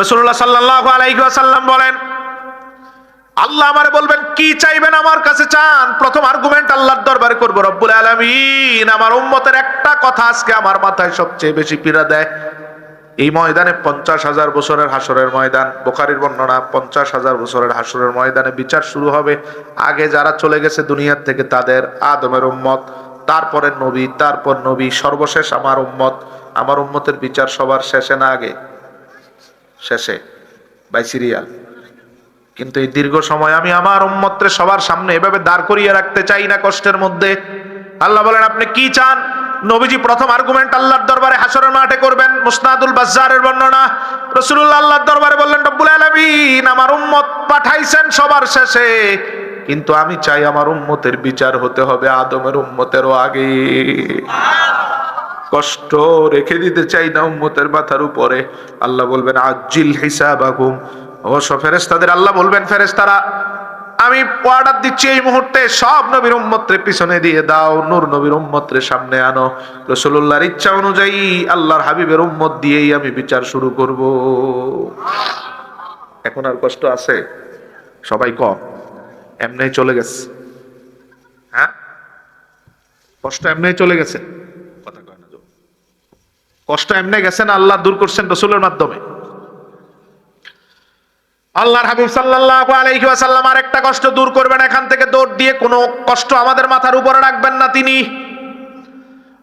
রসুল্লাহ সাল্লাহ আলাইসাল্লাম বলেন, আল্লাহ আমারে বলবেন, কি চাইবেন আমার কাছে চান? প্রথম আর্গুমেন্ট আল্লাহর দরবারে করব, রব্বুল আলামিন, আমার উম্মতের একটা কথা আজকে আমার মাথায় সবচেয়ে বেশি পীড়া দেয়। এই ময়দানে পঞ্চাশ হাজার বছরের হাসরের ময়দান, বোখারির বর্ণনা, পঞ্চাশ হাজার বছরের হাসরের ময়দানে বিচার শুরু হবে। আগে যারা চলে গেছে দুনিয়ার থেকে তাদের আদমের উম্মত তারপরে নবী, তারপর নবী, সর্বশেষ আমার উম্মত। আমার উম্মতের বিচার সবার শেষে না আগে। শেষে, বাই সিরিয়াল কিন্তু এই দীর্ঘ সময় আমি আমার উম্মত্রে সবার সামনে এভাবে দাঁড় করিয়ে রাখতে চাই না কষ্টের মধ্যে। আল্লাহ বলেন, আপনি কি চান? নবীজি প্রথম আর্গুমেন্ট আল্লাহর দরবারে হাসরের মাঠে করবেন, মুসনাদুল বাজ্জারের বর্ণনা। রসুল্লাহ আল্লাহর দরবারে বললেন, রব্বুল আলামিন, আমার উম্মত পাঠাইছেন সবার শেষে। কিন্তু আমি চাই আমার উম্মতের বিচার হতে হবে আদমের উম্মতেরও আগে। কষ্ট রেখে দিতে চাই না উম্মতের মাথার উপরে। আল্লাহ বলবেন আজিল হিসাব আগুম অবশ্য ফেরেস্তাদের আল্লাহ বলবেন ফেরেস্তারা আমি অর্ডার দিচ্ছি এই মুহূর্তে, সব নবীর উম্মত্রে পিছনে দিয়ে দাও, নূর নবীর উম্মত্রে সামনে আনো। রসুল্লাহর ইচ্ছা অনুযায়ী আল্লাহর হাবিবের উম্মত দিয়েই আমি বিচার শুরু করব। এখন আর কষ্ট আছে? সবাই কম। এমনি চলে গেছে। হ্যাঁ? কষ্ট এমনি চলে গেছে। কষ্ট এমনি গেছেন আল্লাহ দূর করছেন রসুলের মাধ্যমে। আল্লাহর হাবিব সাল্লাল্লাহু আলাইহি ওয়াসাল্লাম আর একটা কষ্ট দূর করবেন, এখান থেকে দৌড় দিয়ে কোনো কষ্ট আমাদের মাথার উপরে রাখবেন না তিনি।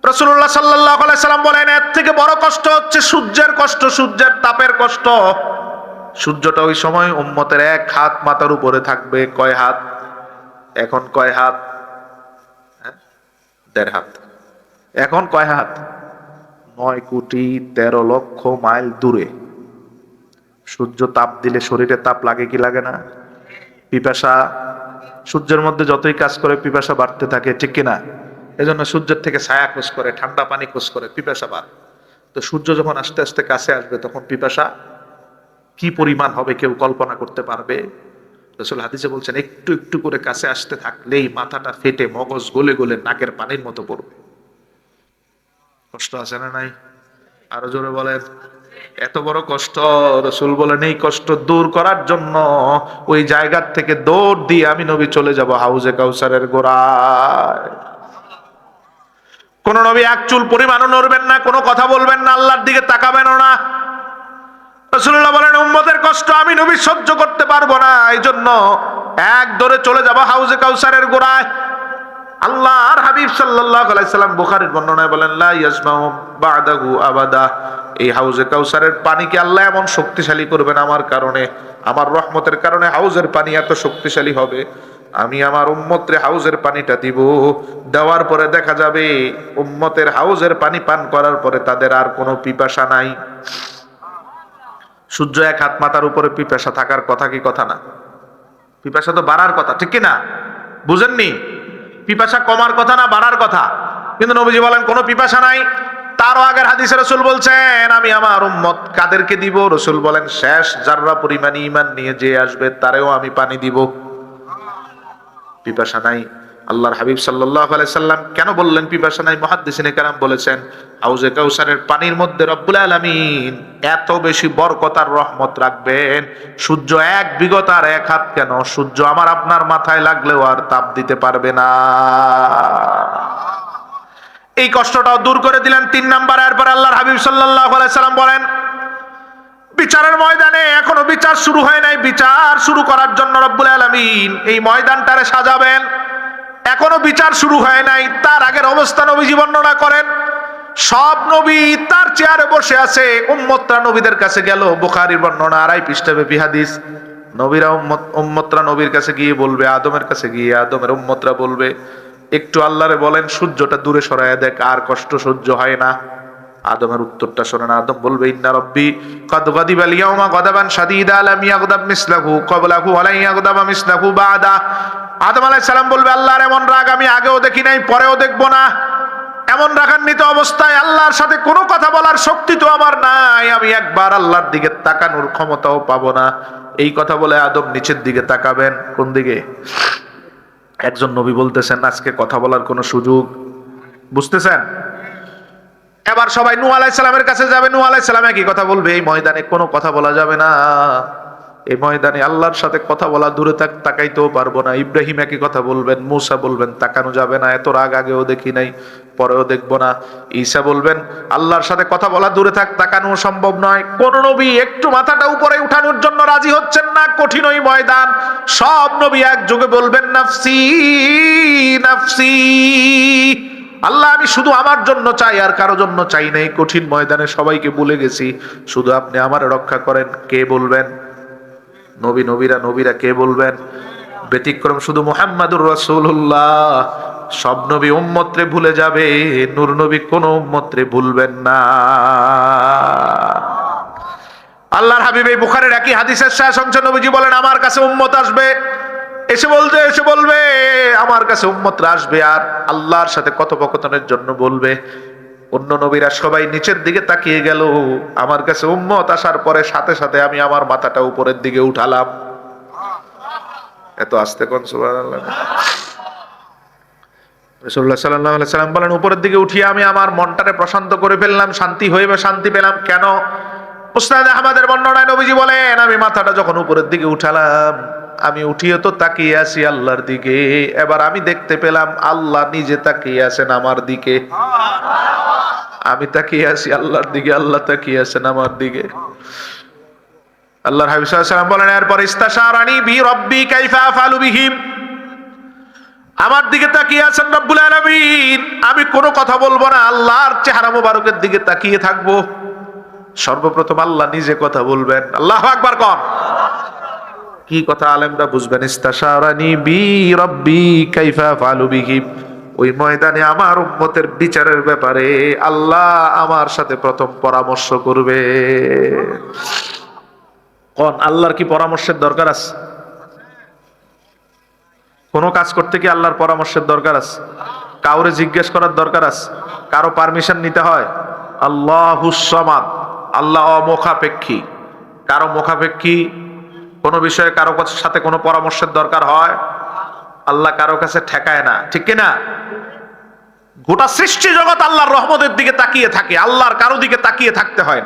রাসূলুল্লাহ সাল্লাল্লাহু আলাইহি সাল্লাম বলেন, এর থেকে বড় কষ্ট হচ্ছে সূর্যের কষ্ট, সূর্যের তাপের কষ্ট। সূর্যটা ওই সময় উম্মতের এক হাত মাথার উপরে থাকবে। কয় হাত? এখন কয় হাত? হ্যাঁ? দেড় হাত। এখন কয় হাত? নয় কোটি তেরো লক্ষ মাইল দূরে। সূর্য তাপ দিলে শরীরে তাপ লাগে কি লাগে না? পিপাসা, সূর্যের মধ্যে যতই কাজ করে পিপাসা বাড়তে থাকে, ঠিক কিনা? এজন্য সূর্যের থেকে ছায়া খোঁজ করে, ঠান্ডা পানি খোঁজ করে, পিপাসা বাড়ে। তো সূর্য যখন আস্তে আস্তে কাছে আসবে, তখন পিপাসা কি পরিমাণ হবে কেউ কল্পনা করতে পারবে? রসুল হাদিসে বলছেন, একটু একটু করে কাছে আসতে থাকলেই মাথাটা ফেটে মগজ গলে গলে নাকের পানির মতো পড়বে। কষ্ট আছে না নাই? আরও জোরে বলেন। এত বড় কষ্ট, রসুল বলেন, এই কষ্ট দূর করার জন্য ওই জায়গার থেকে দৌড় দিয়ে আমি নবী চলে যাব হাউজে কাউসারের গোড়ায়। কোন নবী এক চুল পরিমাণও নড়বেন না, কোনো কথা বলবেন না, আল্লাহর দিকে তাকাবেনও না। রসুল্লাহ বলেন, উম্মতের কষ্ট আমি নবী সহ্য করতে পারব না এই জন্য এক দৌড়ে চলে যাব হাউজে কাউসারের গোড়ায়। আল্লাহ আর হাবিব সাল্লাল্লাহু আলাইহি সাল্লাম বর্ণনায় বলেন, লা আবাদা। এই হাউজে কাউসারের পানিকে আল্লাহ এমন শক্তিশালী করবেন আমার কারণে, আমার রহমতের কারণে হাউজের পানি এত শক্তিশালী হবে। আমি আমার উম্মতের হাউজের পানিটা দিব। দেওয়ার পরে দেখা যাবে, উম্মতের হাউজের পানি পান করার পরে তাদের আর কোনো পিপাসা নাই। সূর্য এক হাত মাথার উপরে পিপাসা থাকার কথা কি কথা না? পিপাসা তো বাড়ার কথা, ঠিক কি না? বুঝেননি? পিপাসা কমার কথা না বাড়ার কথা। কিন্তু নবীজি বলেন, কোনো পিপাসা নাই। তারও আগের হাদিসে রসুল বলছেন, আমি আমার উম্মত কাদেরকে দিব? রসুল বলেন, শেষ যাররা পরিমাণ ইমান নিয়ে যে আসবে, তারেও আমি পানি দিব। পিপাসা নাই। আল্লাহর হাবিব আলাইহি সাল্লাম কেন বললেন পিপাসা নাই মুহাদ্দিসিনে কেরাম বলেছেন, হাউজে কাউসারের পানির মধ্যে রব্বুল আলামিন এত বেশি বরকতার রহমত রাখবেন, সূর্য এক বিগত আর এক হাত কেন? সূর্য আমার আপনার মাথায় লাগলেও আর তাপ দিতে পারবে না। এই কষ্টটাও দূর করে দিলেন তিন নাম্বার, এরপর আল্লাহর হাবিব আলাইহি সাল্লাম বলেন, বিচারের ময়দানে এখনও বিচার শুরু হয় নাই, বিচার শুরু করার জন্য রব্বুল আলামিন এই ময়দানটারে সাজাবেন এখনও বিচার শুরু হয় নাই, তার আগের অবস্থা নবীজি বর্ণনা করেন। সব নবী তার চেয়ারে বসে আছে, উম্মতরা নবীদের কাছে গেল, বুখারীর বর্ণনা, আড়াই পৃষ্ঠাবে বিহাদিস নবীরা উম্মত, উম্মতরা নবীর কাছে গিয়ে বলবে, আদমের কাছে গিয়ে আদমের উম্মতরা বলবে, একটু আল্লাহরে বলেন, সূর্যটা দূরে সরাইয়া দেখ, আর কষ্ট সহ্য হয় না। আদমের উত্তরটা শোনেন, আদম বলবে, ইন্না রব্বি কদ গদিবা লিয়াউমা গদাবান শাদীদা, লাম ইয়াগদাব মিসলাহু ক্বাবলাহু ওয়া ইয়াগদাবা মিসলাহু বাদা। আদম আলাইহিস সালাম বলবে, আল্লাহর এমন রাগ আমি আগেও দেখি নাই, পরেও দেখব না। এমন রাগান্বিত অবস্থায় আল্লাহর সাথে কোনো কথা বলার শক্তি তো আমার নাই। আমি একবার আল্লাহর দিকে তাকানোর ক্ষমতাও পাবো না। এই কথা বলে আদম নিচের দিকে তাকাবেন, কোন দিকে? একজন নবী বলতেছেন, আজকে কথা বলার কোনো সুযোগ বুঝতেছেন? এবার সবাই নু আলাইসালামের কাছে যাবে নু আলাইসালাম একই কথা বলবে, এই ময়দানে কোনো কথা বলা যাবে না। এই ময়দানে আল্লাহর সাথে কথা বলা দূরে থাক, তাকাইতেও পারব না। ইব্রাহিম একই কথা বলবেন, মুসা বলবেন, তাকানো যাবে না। এত রাগ আগেও দেখি নাই, পরেও দেখব না। ঈসা বলবেন, আল্লাহর সাথে কথা বলা দূরে থাক, তাকানো সম্ভব নয়। কোন নবী একটু মাথাটা উপরে উঠানোর জন্য রাজি হচ্ছেন না, কঠিন ওই ময়দান। সব নবী একযোগে বলবেন, নাফসি নাফসি। আল্লাহ, আমি শুধু আমার জন্য চাই আর কারও জন্য চাই নাই কঠিন ময়দানে সবাইকে ভুলে গেছি। শুধু আপনি আমার রক্ষা করেন, কে বলবেন? নবী, নবীরা নবীরা কে বলবেন? ব্যতিক্রম শুধু মোহাম্মদুর রসুল্লাহ সব নবী উম্মত্রে ভুলে যাবে, নূর নবী কোন উম্মত্রে ভুলবেন না। আল্লাহর হাবিব, এই বুখারের একই হাদিসের শেষ অংশ নবীজি বলেন, আমার কাছে উম্মত আসবে এসে বলতে এসে বলবে, আমার কাছে উম্মতরা আসবে আর আল্লাহর সাথে কথোপকথনের জন্য বলবে। অন্য নবীরা সবাই নিচের দিকে তাকিয়ে গেল। আমার কাছে উম্মত আসার পরে সাথে সাথে আমি আমার মাথাটা উপরের দিকে উঠালাম। এত আস্তে কোন রসুল্লাহ সাল্লাহ সাল্লাম বলেন, উপরের দিকে উঠিয়ে আমি আমার মনটারে প্রশান্ত করে ফেললাম, শান্তি হয়ে শান্তি পেলাম কেন? মুসনাদ আহমদের বর্ণনায় নবীজি বলেন, আমি মাথাটা যখন উপরের দিকে উঠালাম আমি উঠিয়ে তো তাকিয়ে আছি আল্লাহর দিকে। এবার আমি দেখতে পেলাম আল্লাহ নিজে তাকিয়ে আছেন আমার দিকে। আমি তাকিয়ে আছি আল্লাহর দিকে, আল্লাহ তাকিয়ে আছেন আমার দিকে। আল্লাহর হাবিব ওয়াসাল্লাম বলেন, এরপর ইস্তাশারানি বি রব্বি কাইফা আফআলু বিহিম। আমার দিকে তাকিয়ে আছেন রব্বুল আলামিন। আমি কোনো কথা বলব না, আল্লাহর চেহারা মোবারকের দিকে তাকিয়ে থাকব। সর্বপ্রথম আল্লাহ নিজে কথা বলবেন। আল্লাহ আকবার কন। কি কথা আলেমরা বুঝবেন? ইস্তাশারানি বি রব্বি কাইফা ফালু বিহি। ওই ময়দানে আমার উম্মতের বিচারের ব্যাপারে আল্লাহ আমার সাথে প্রথম পরামর্শ করবে। কোন আল্লাহর কি পরামর্শের দরকার আছে? কোনো কাজ করতে কি আল্লাহর পরামর্শের দরকার আছে? কাউরে জিজ্ঞেস করার দরকার আছে? কারও পারমিশন নিতে হয়? আল্লাহ সমাদ, আল্লাহ অমুখাপেক্ষী। কারও মুখাপেক্ষী কোনো বিষয়ে কারও সাথে কোনো পরামর্শের দরকার হয়? আল্লাহ কারও কাছে ঠেকায় না। ঠিক কিনা? গোটা সৃষ্টি জগৎ আল্লাহর রহমতের দিকে তাকিয়ে থাকে। আল্লাহর কারও দিকে তাকিয়ে থাকতে হয়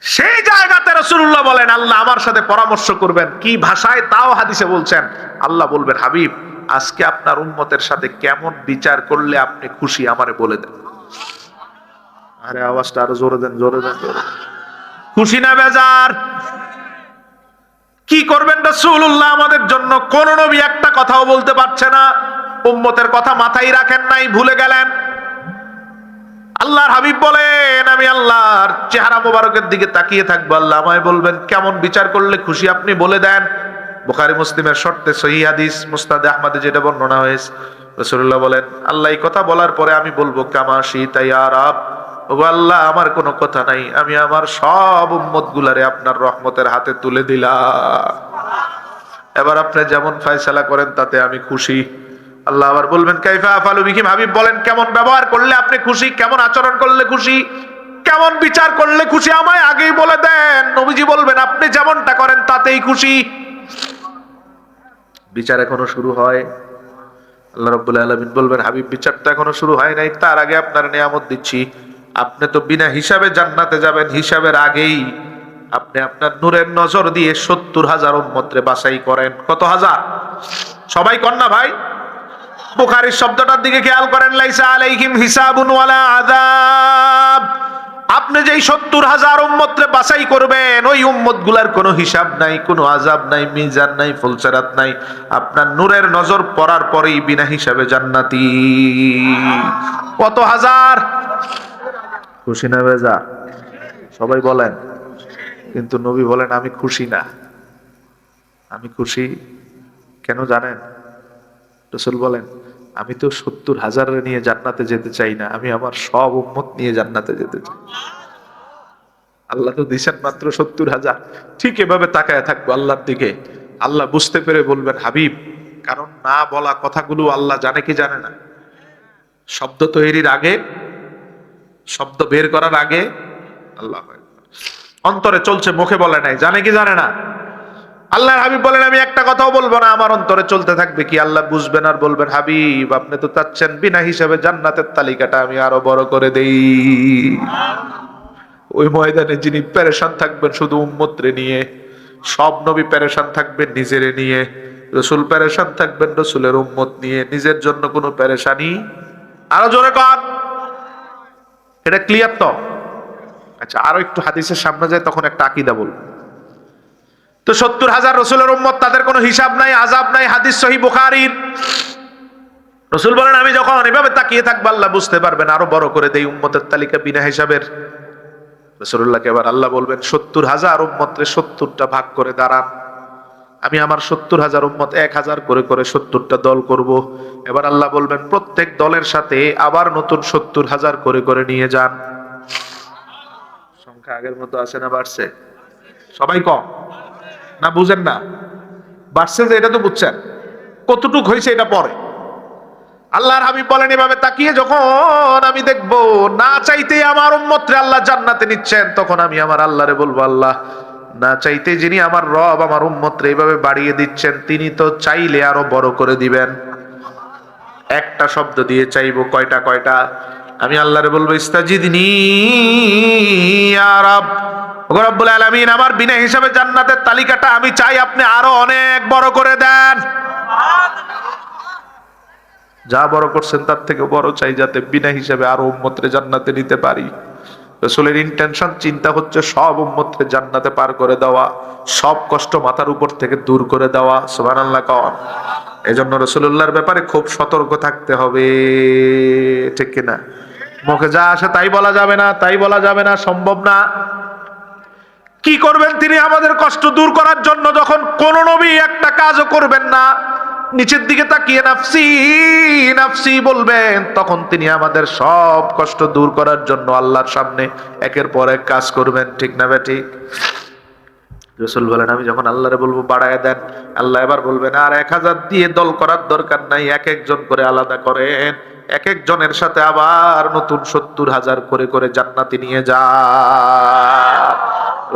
সেই জায়গাতে রসুল্লাহ বলেন, আল্লাহ আমার সাথে পরামর্শ করবেন। কি ভাষায়? তাও হাদিসে বলছেন। আল্লাহ বলবেন, হাবিব, আজকে আপনার উন্মতের সাথে কেমন বিচার করলে আপনি খুশি? আমারে বলে দেন। আরে, আওয়াজটা আরও জোরে দেন জোরে দেন, জোরে। খুশি না বেজার? কি করবেন রসুল্লাহ আমাদের জন্য কোন নবী একটা কথাও বলতে পারছে না। উম্মতের কথা মাথায় রাখেন নাই, ভুলে গেলেন। আল্লাহর হাবিব বলেন, আমি আল্লাহর চেহারা মোবারকের দিকে তাকিয়ে থাকব। আল্লাহ আমায় বলবেন, কেমন বিচার করলে খুশি আপনি বলে দেন। বুখারি মুসলিমের শর্তে সহি মুস্তাদে আহমদে যেটা বর্ণনা হয়েছে। রসুল্লাহ বলেন, আল্লাহ এই কথা বলার পরে আমি বলব কামাশি তাই আর আল্লাহ, আমার কোনো কথা নাই। আমি আমার সব উম্মত গুলারে আপনার রহমতের হাতে তুলে দিলাম। এবার আপনি যেমন ফায়সালা করেন, তাতে আমি খুশি। আল্লাহ আবার বলবেন, কাইফা আফালু বিহিম? হাবিব বলেন, কেমন ব্যবহার করলে আপনি খুশি? কেমন আচরণ করলে খুশি? কেমন বিচার করলে খুশি? আমায় আগেই বলে দেন। নবীজি বলবেন, আপনি যেমনটা করেন, তাতেই খুশি। বিচার এখনও শুরু হয়। আল্লাহ রব্বুল আলমিন বলবেন, হাবিব বিচারটা এখনও শুরু হয় নাই। তার আগে আপনার নিয়ামত দিচ্ছি। আপনি তো বিনা হিসাবে জান্নাতে যাবেন, হিসাবের আগেই আপনি আপনার নূরের নজর দিয়ে সত্তর হাজার উম্মত্রে বাছাই করেন। কত হাজার? সবাই না ভাই? বুখারির শব্দটার দিকে খেয়াল করেন, লাইসা আলাইহিম হিসাবুন ওয়ালা আযাব। আপনি যেই সত্তর হাজার উম্মতরে বাছাই করবেন, ওই উম্মতগুলার কোনো হিসাব নাই, কোনো আজাব নাই, মিজান নাই, ফুলসারাত নাই। আপনার নূরের নজর পড়ার পরেই বিনা হিসাবে জান্নাতি। কত হাজার? খুশি না বেজা? সবাই বলেন, কিন্তু নবী বলেন, আমি খুশি না। আমি খুশি কেন জানেন? রসুল বলেন, আমি তো সত্তর হাজারের নিয়ে জান্নাতে যেতে চাই না, আমি আমার সব উম্মত নিয়ে জান্নাতে যেতে চাই। আল্লাহ তো দিছেন মাত্র সত্তর হাজার। ঠিক এভাবে তাকায় থাকব আল্লাহর দিকে। আল্লাহ বুঝতে পেরে বলবেন, হাবিব, কারণ না বলা কথাগুলো আল্লাহ জানে কি জানে না। শব্দ তৈরির আগে শব্দ বের করার আগে আল্লাহ অন্তরে চলছে, মুখে বলে নাই। জানে কি জানে না? আল্লাহর হাবিব বলেন, আমি একটা কথাও বলব না, আমার অন্তরে চলতে থাকবে কি? আল্লাহ বুঝবেন আর বলবেন, হাবিব, আপনি তো চাচ্ছেন বিনা হিসাবে জান্নাতের তালিকাটা আমি আরও বড় করে দেই। ওই ময়দানে যিনি প্যারেশান থাকবেন, শুধু উম্মত্রে নিয়ে, সব নবী প্যারেশান থাকবেন নিজেরে নিয়ে, রসুল প্যারেশান থাকবেন রসুলের উম্মত নিয়ে, নিজের জন্য কোনো প্যারেশানি আরও জোরে কর এটা ক্লিয়ার তো? আচ্ছা আরও একটু হাদিসের সামনে যায়, তখন একটা আকিদা বলব। তো সত্তর হাজার রসুলের উম্মত, তাদের কোনো হিসাব নাই আজাব নাই, হাদিস সহি বুখারির। রসুল বলেন, আমি যখন এভাবে তাকিয়ে থাকব, আল্লাহ বুঝতে পারবেন, আরও বড় করে দেই উম্মতের তালিকা বিনা হিসাবের। রসুল্লাহকে এবার আল্লাহ বলবেন, সত্তর হাজার উম্মতরে সত্তরটা ভাগ করে দাঁড়ান। আমি আমার সত্তর হাজার উম্মত এক হাজার করে করে সত্তরটা দল করব। এবার আল্লাহ বলবেন, প্রত্যেক দলের সাথে আবার নতুন সত্তর হাজার করে করে নিয়ে যান। সংখ্যা আগের মতো আসে না, বাড়ছে। সবাই কম? না, বুঝেন না। বাড়ছে যে, এটা তো বুঝছেন। কতটুক হয়েছে এটা পরে। আল্লাহর হাবিব বলেন, এভাবে তাকিয়ে যখন আমি দেখব, না চাইতে আমার উম্মতরে আল্লাহ জান্নাতে নিচ্ছেন, তখন আমি আমার আল্লাহরে বলব, আল্লাহ না চাইতে যিনি আমার রব আমার উম্মতরে এইভাবে বাড়িয়ে দিচ্ছেন, তিনি তো চাইলে আরও বড় করে দিবেন। একটা শব্দ দিয়ে চাইব কয়টা কয়টা? আমি আল্লাহরে বলব, ইস্তাজিদনি রব। ওগো রব্বুল আলামিন, আমার বিনা হিসাবে জান্নাতের তালিকাটা আমি চাই আপনি আরও অনেক বড় করে দেন। যা বড় করছেন তার থেকে বড় চাই যাতে বিনা হিসাবে আরও উম্মতরে জান্নাতে নিতে পারি। রসুলের ইন্টেনশন চিন্তা হচ্ছে সব উম্মতরে জান্নাতে পার করে দেওয়া, সব কষ্ট মাথার উপর থেকে দূর করে দেওয়া, সুবহানাল্লাহ কন। এজন্য রসুল্লাহর ব্যাপারে খুব সতর্ক থাকতে হবে, ঠিক কিনা মুখে যা আসে তাই বলা যাবে না, তাই বলা যাবে না, সম্ভব না। কি করবেন তিনি আমাদের কষ্ট দূর করার জন্য যখন কোন নবী একটা কাজও করবেন না? নিচের দিকে তাকিয়ে নাফসি নাফসি বলবেন, তখন তিনি আমাদের সব কষ্ট দূর করার জন্য আল্লাহর সামনে একের পর এক কাজ করবেন, ঠিক না বে ঠিক? রসুল বলেন, আমি যখন আল্লাহরে বলব বাড়ায় দেন, আল্লাহ এবার বলবেন, আর এক হাজার দিয়ে দল করার দরকার নাই, এক একজন করে আলাদা করেন, এক একজনের সাথে আবার নতুন সত্তর হাজার করে করে জান্নাতি নিয়ে যা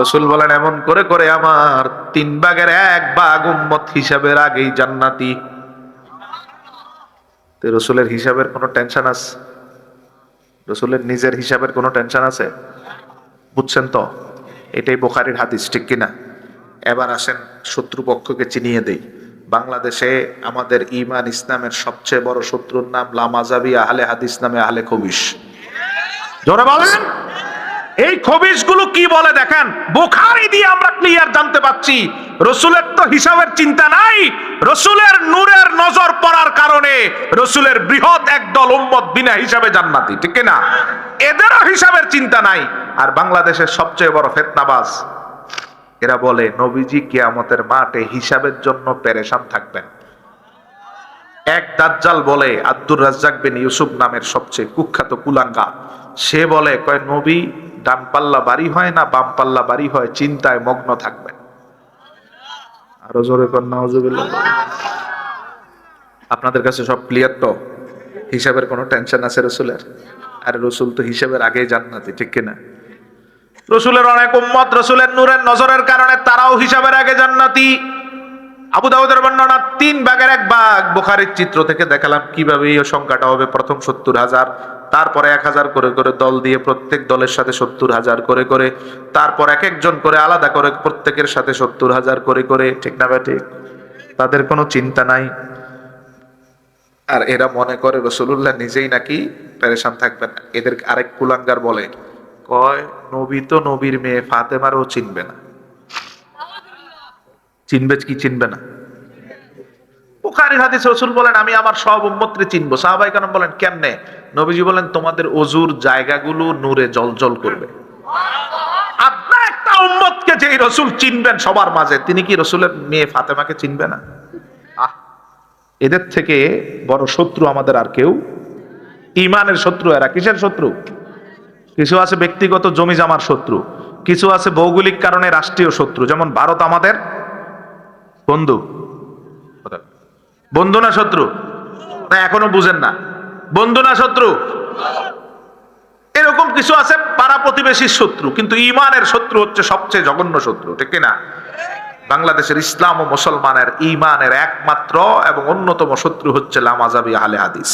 রসুল বলেন, এমন করে করে আমার তিন ভাগের এক ভাগ উম্মত হিসাবের আগেই জান্নাতি। রসুলের হিসাবের কোনো টেনশন আছে? রসুলের নিজের হিসাবের কোনো টেনশন আছে? বুঝছেন তো? এটাই বোখারির হাদিস, ঠিক কিনা এবার আসেন শত্রুপক্ষকে চিনিয়ে দেই। বাংলাদেশে আমাদের ইমান ইসলামের সবচেয়ে বড় শত্রুর নাম লামাজাবি আহলে হাদিস নামে আহলে খবিস জোরে বলেন! এই খবিজগুলো কি বলে দেখেন? বুখারি দিয়ে আমরা ক্লিয়ার জানতে পাচ্ছি। রসুলের তো হিসাবের চিন্তা নাই। রসুলের নূরের নজর পড়ার কারণে রসুলের বৃহৎ একদল উম্মত বিনা হিসাবে জান্নাতি, ঠিক না এদেরও হিসাবের চিন্তা নাই। আর বাংলাদেশের সবচেয়ে বড় ফেতনাবাজ, এরা বলে, নবীজি কিয়ামতের মাঠে হিসাবের জন্য পেরেশান থাকবেন। এক দাজ্জাল বলে, আব্দুর রাজ্জাক বিন ইউসুফ নামের সবচেয়ে কুখ্যাত কুলাঙ্গা। সে বলে, কয়, নবী ডান পাল্লা বাড়ি হয় না বাম পাল্লা বাড়ি হয়, চিন্তায় মগ্ন থাকবেন আরও জোরে আপনাদের কাছে সব ক্লিয়ার তো? হিসাবের কোনো টেনশন আছে রসুলের? আরে রসুল তো হিসাবের আগেই জান্নাতি, ঠিক কিনা? রসুলের অনেক উম্মত, রসুলের নূরের নজরের কারণে তারাও হিসাবের আগে জান্নাতি। আবু দাউদের বর্ণনা, তিন ভাগের এক ভাগ। বুখারির চিত্র থেকে দেখালাম কীভাবে এই সংখ্যাটা হবে। প্রথম সত্তর হাজার, তারপরে এক হাজার করে করে দল দিয়ে প্রত্যেক দলের সাথে সত্তর হাজার করে করে, তারপর এক একজন করে আলাদা করে প্রত্যেকের সাথে সত্তর হাজার করে করে, ঠিক না ঠিক? তাদের কোনো চিন্তা নাই। আর এরা মনে করে রসুল্লাহ নিজেই নাকি পেরেশান থাকবেন এদের আরেক কুলাঙ্গার বলে, কয়, নবী তো নবীর মেয়ে, ফাতেমারও চিনবে না। চিনবে কি চিনবে না। বুখারীর হাদিস রসুল বলেন, আমি আমার সব উম্মতরে চিনবো। সাহাবাই কেন বলেন, কেমনে? নবীজি বলেন, তোমাদের অজুর জায়গাগুলো নূরে জল করবে। আপনার একটা উম্মতকে যে রসুল চিনবেন সবার মাঝে, তিনি কি রসুলের মেয়ে ফাতেমাকে চিনবে না? আহ, এদের থেকে বড় শত্রু আমাদের আর কেউ? ইমানের শত্রু এরা, কিসের শত্রু? কিছু আছে ব্যক্তিগত জমি জামার শত্রু, কিছু আছে ভৌগোলিক কারণে রাষ্ট্রীয় শত্রু, যেমন ভারত আমাদের বন্ধু। বন্ধু না শত্রু? না, এখনও বুঝেন না। বন্ধু না শত্রু? এরকম কিছু আছে, পাড়া প্রতিবেশীর শত্রু, কিন্তু ইমানের শত্রু হচ্ছে সবচেয়ে জঘন্য শত্রু, ঠিক না বাংলাদেশের ইসলাম ও মুসলমানের ইমানের একমাত্র এবং অন্যতম শত্রু হচ্ছে লামাজাবি আহলে হাদিস।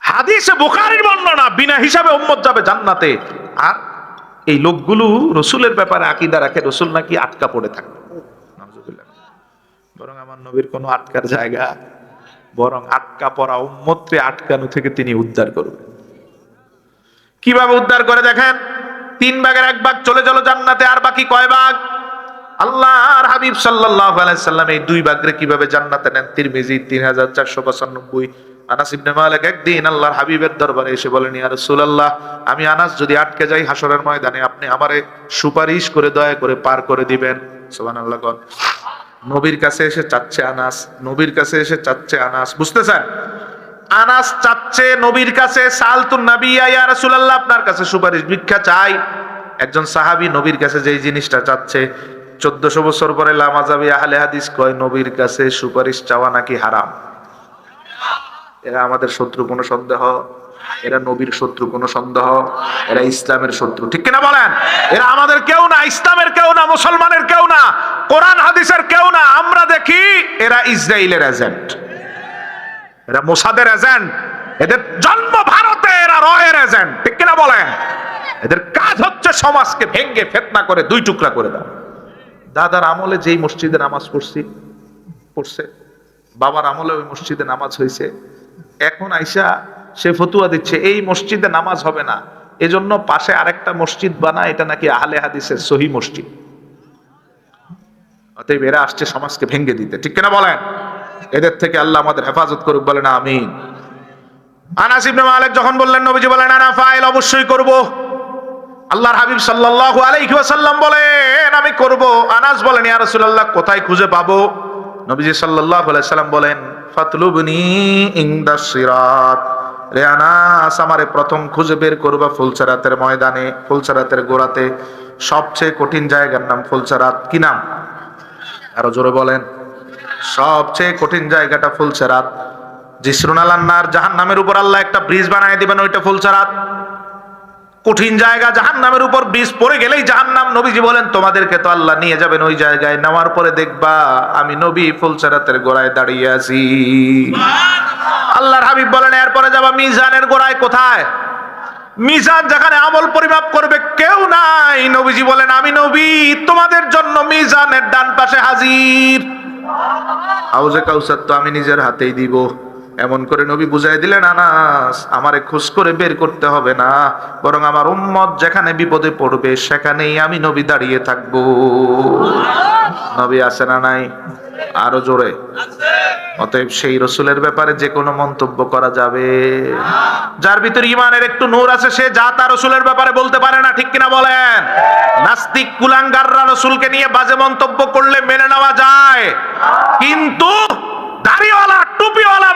হাদিসে বুখারীর বর্ণনা, বিনা হিসাবে উম্মত যাবে জান্নাতে। আর এই লোকগুলো রসুলের ব্যাপারে আকিদা রাখে, রসুল নাকি আটকা পড়ে থাকবে বরং আমার নবীর কোনো আটকার জায়গা, বরং আটকা পড়া উম্মতকে আটকানো থেকে তিনি উদ্ধার করবেন। কীভাবে উদ্ধার করে দেখেন? তিন ভাগের এক ভাগ চলে চলো জান্নাতে, আর বাকি কয় ভাগ? আল্লাহর হাবিব সাল্লাল্লাহু আলাইহি সাল্লাম এই দুই ভাগরে কীভাবে জান্নাতে নেন? তিরমিজি 3495 আনাস ইবনে মালিক একদিন আল্লাহর হাবিবের দরবারে এসে বলেন, ইয়া রাসূলুল্লাহ, আমি আনাস যদি আটকে যাই হাসরের ময়দানে, আপনি আমারে সুপারিশ করে দয়া করে পার করে দিবেন। সুবহানাল্লাহ কোন। নবীর কাছে এসে চাচ্ছে আনাস, নবীর কাছে এসে চাচ্ছে আনাস, বুঝতেছেন? আনাস চাচ্ছে নবীর কাছে, সালতুন ইয়া রাসূলুল্লাহ, আপনার কাছে সুপারিশ, ভিক্ষা চাই। একজন সাহাবী নবীর কাছে যেই জিনিসটা চাচ্ছে, চোদ্দশো বছর পরে লামাজাবি আহলে হাদিস কয়, নবীর কাছে সুপারিশ চাওয়া নাকি হারাম? এরা আমাদের শত্রু, কোনো সন্দেহ? এরা নবীর শত্রু, কোনো সন্দেহ? এরা ইসলামের শত্রু। ঠিক কিনা বলেন? এরা আমাদের কেউ না, ইসলামের কেউ না, মুসলমানের কেউ না, কোরআন, হাদিসের কেউ না। আমরা দেখি এরা ইসরায়েলের এজেন্ট এরা মোসাদের এজেন্ট এদের জন্ম ভারতে, এরা রয়ের এজেন্ট ঠিক কিনা বলেন? এদের কাজ হচ্ছে সমাজকে ভেঙ্গে ফেতনা করে দুই টুকরা করে দাও দাদার আমলে যেই মসজিদে নামাজ পড়ছি, পড়ছে, বাবার আমলে ওই মসজিদে নামাজ হয়েছে এখন আইসা সে ফতুয়া দিচ্ছে, এই মসজিদে নামাজ হবে না। এজন্য পাশে আরেকটা মসজিদ বানা, এটা নাকি আহলে হাদিসের সহি মসজিদ। অতএব এরা আসছে সমাজকে ভেঙ্গে দিতে। ঠিক কিনা বলেন? এদের থেকে আল্লাহ আমাদের হেফাজত করুক ইবনে মালিক যখন বললেন, নবীজি বলেন, আনা ফাইল, অবশ্যই করব। আল্লাহর হাবিব সাল্লাল্লাহু আলাইহি ওয়াসাল্লাম বলেন, আমি করব। আনাস বলেন, ইয়া রাসূলুল্লাহ, কোথায় খুঁজে পাবো? নবীজি সাল্লাল্লাহু আলাইহি সাল্লাম বলেন ফাতলুবনি ইনদাস সিরাত। রে আনাস, আমারে প্রথম খুঁজে বের করবা ফুলসারাতের ময়দানে ফুলসারাতের গোড়াতে। সবচেয়ে কঠিন জায়গার নাম ফুলসারাত কি নাম? আরও জোরে বলেন। সবচেয়ে কঠিন জায়গাটা ফুলসেরাত জিসরুনালান্নার জাহান নামের উপর আল্লাহ একটা ব্রিজ বানায় দিবেন, ওইটা ফুলসেরাত কঠিন জায়গা জাহান নামের উপর ব্রিজ পড়ে গেলেই জাহান নাম নবীজি বলেন তোমাদেরকে তো আল্লাহ নিয়ে যাবেন ওই জায়গায়। নেওয়ার পরে দেখবা আমি নবী ফুলসেরাতের গোড়ায় দাঁড়িয়ে আছি। আল্লাহর হাবিব বলেন এরপরে যাবা মিজানের গোড়ায় কোথায়? মিজান যেখানে আমল পরিমাপ করবে কেউ নাই। নবীজি বলেন আমি নবী তোমাদের জন্য মিজানের ডান পাশে হাজির। হাউজে কাউসার তো আমি নিজের হাতেই দিব। এমন করে নবী বুঝাই দিলেন, আনাস, আমারে খোঁজ করে বের করতে হবে না। বরং আমার উম্মত যেখানে বিপদে পড়বে, সেখানেই আমি নবী দাঁড়িয়ে থাকব। নবী আছে না নাই? আরও জোরে। অতএব সেই রসুলের ব্যাপারে যে কোনো মন্তব্য করা যাবে। যার ভিতর ইমানের একটু নূর আছে, সে যা তার রসুলের ব্যাপারে বলতে পারে না, ঠিক কিনা বলেন? নাস্তিক কুলাঙ্গাররা রসুলকে নিয়ে বাজে মন্তব্য করলে মেনে নেওয়া যায়। কিন্তু দাড়িওয়ালা, টুপিওয়ালা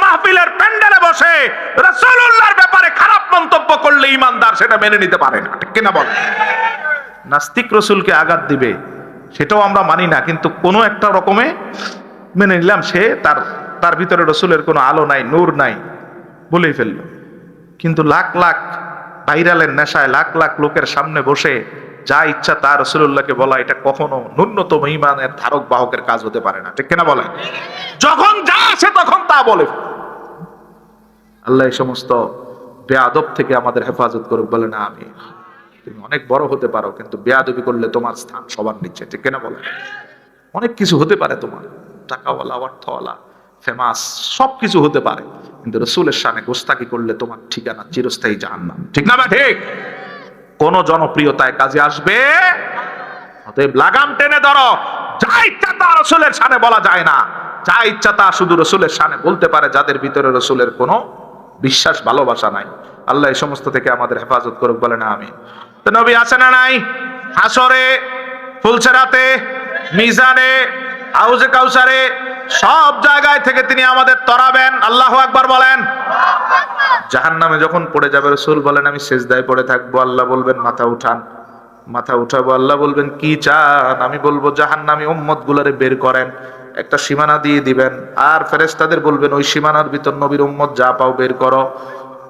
রসুল্লাহর ব্যাপারে খারাপ মন্তব্য করলে ইমানদার সেটা মেনে নিতে পারে না। ঠিক কিনা বলেন নাস্তিক রসুলকে আঘাত দিবে, সেটাও আমরা মানি না, কিন্তু কোনো একটা রকমে মেনে নিলাম, সে তার তার ভিতরে রসুলের কোনো আলো নাই, নূর নাই, বলেই ফেলল। কিন্তু লাখ লাখ ভাইরালের নেশায়, লাখ লাখ লোকের সামনে বসে যা ইচ্ছা তা রসুল্লাহকে বলা, এটা কখনো ন্যূনতম ইমানের ধারক বাহকের কাজ হতে পারে না। ঠিক কিনা বলে যখন যা আসে তখন তা বলে আল্লাহ এই সমস্ত বেআদব থেকে আমাদের হেফাজত করুক বলে না আমি তুমি অনেক বড় হতে পারো, কিন্তু বেয়াদবি করলে তোমার স্থান সবার নিচে, ঠিক কিনা বলে অনেক কিছু হতে পারে তোমার। টাকাওয়ালা, অর্থওয়ালা ফেমাস সব কিছু হতে পারে। কিন্তু রসুলের সামনে গোস্তাকি করলে তোমার ঠিকানা চিরস্থায়ী জাহান্নাম। ঠিক না ঠিক? কোন জনপ্রিয়তায় কাজে আসবে? অতএব লাগাম টেনে ধরো। যা ইচ্ছা তা রসুলের সামনে বলা যায় না। যা ইচ্ছা তা শুধু রসুলের সামনে বলতে পারে, যাদের ভিতরে রসুলের কোনো বিশ্বাস, ভালোবাসা নাই। আল্লাহ এই সমস্ত থেকে আমাদের হেফাজত করুক বলে না আমি তো নবী আছে না নাই? হাসরে, ফুলছেরাতে, মিজানে, হাউজে কাউসারে, সব জায়গায় থেকে তিনি আমাদের তরাবেন। আল্লাহ একবার বলেন। জাহান নামে যখন পড়ে যাবে রসুল বলেন, আমি সেজদায় পড়ে থাকব। আল্লাহ বলবেন, মাথা উঠান। মাথা উঠাবো, আল্লাহ বলবেন, কি চান? আমি বলব জাহান নামে উম্মত গুলারে বের করেন। একটা সীমানা দিয়ে দিবেন। আর ফেরেশতাদের বলবেন, ওই সীমানার ভিতর নবীর উম্মত যা পাও বের করো।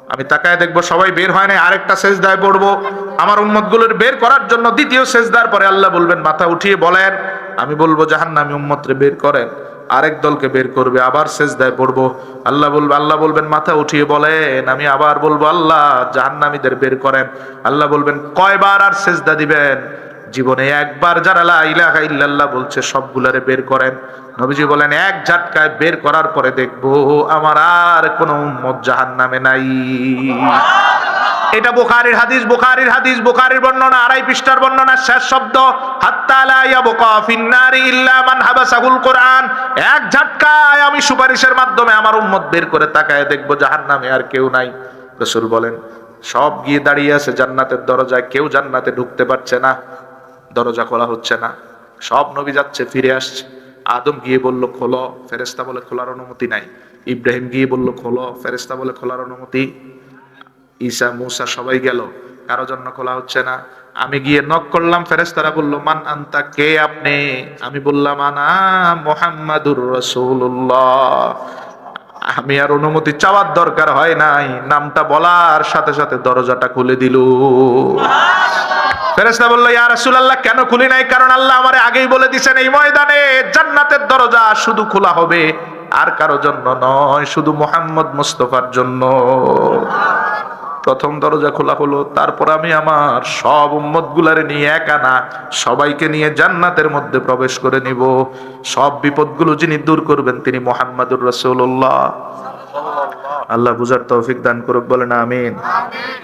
আমি তাকায় দেখব, সবাই বের হয় না আরেকটা সেজদায় পড়ব। আমার উম্মতগুলোর বের করার জন্য দ্বিতীয় সেজদার পরে আল্লাহ বলবেন, মাথা উঠিয়ে বলেন। আমি বলব, জাহান্নামী উম্মতরে বের করেন, আরেক দলকে বের করবে, আবার শেষ সেজদায় পড়ব। আল্লাহ বলবে আল্লাহ বলবেন, মাথা উঠিয়ে বলেন। আমি আবার বলব, আল্লাহ জাহান্নামীদের বের করেন। আল্লাহ বলবেন, কয়বার আর সেজদা দিবেন? জীবনে একবার যারা ইলাহা ইল্লাল্লাহ বলছে, সবগুলারে বের করেন। নবীজি বলেন, এক ঝাটকায় বের করার পরে দেখব আমার আর কোনো উম্মত জাহান্নামে নাই। এটা বুখারীর হাদিস বুখারীর হাদিস, বুখারীর বর্ণনা, আড়াই পৃষ্ঠার বর্ণনা, শেষ শব্দ। কোরআন। এক ঝটকায় আমি সুপারিশের মাধ্যমে আমার উম্মত বের করে তাকায় দেখব জাহান্নামে আর কেউ নাই। রাসূল বলেন, সব গিয়ে দাঁড়িয়ে আছে জান্নাতের দরজায়, কেউ জান্নাতে ঢুকতে পারছে না। দরজা খোলা হচ্ছে না। সব নবী যাচ্ছে, ফিরে আসছে। আদম গিয়ে বলল, খোলো। ফেরেস্তা বলে, খোলার অনুমতি নাই। ইব্রাহিম গিয়ে বলল, খোলো। ফেরেস্তা বলে, খোলার অনুমতি। ঈসা, মুসা সবাই গেল। কারও জন্য খোলা হচ্ছে না। আমি গিয়ে নক করলাম ফেরেস্তারা বলল, মান আন্তা, কে আপনি? আমি বললাম, আনা মোহাম্মদুর রসুল্লাহ আমি আর অনুমতি চাওয়ার দরকার হয় নাই। নামটা বলার সাথে সাথে দরজাটা খুলে দিল ফেরেস্তা বলল, ইয়া রাসূলুল্লাহ, কেন খুলি নাই? কারণ আল্লাহ আমারে আগেই বলে দিয়েছেন এই ময়দানে জান্নাতের দরজা শুধু খোলা হবে আর কারও জন্য নয়, শুধু মোহাম্মদ মুস্তফার জন্য। প্রথম দরজা খোলা হলো, তারপর আমি আমার সব উম্মত গুলারে নিয়ে একানা সবাইকে নিয়ে জান্নাতের মধ্যে প্রবেশ করে নিব। সব বিপদগুলো যিনি দূর করবেন, তিনি মোহাম্মদুর রাসূলুল্লাহ। আল্লাহ বুঝার তৌফিক দান করুক, বলেন আমিন।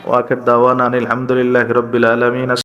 ওয়াকির দাওয়ান আনিল হামদুলিল্লাহি রাব্বিল আলামিন।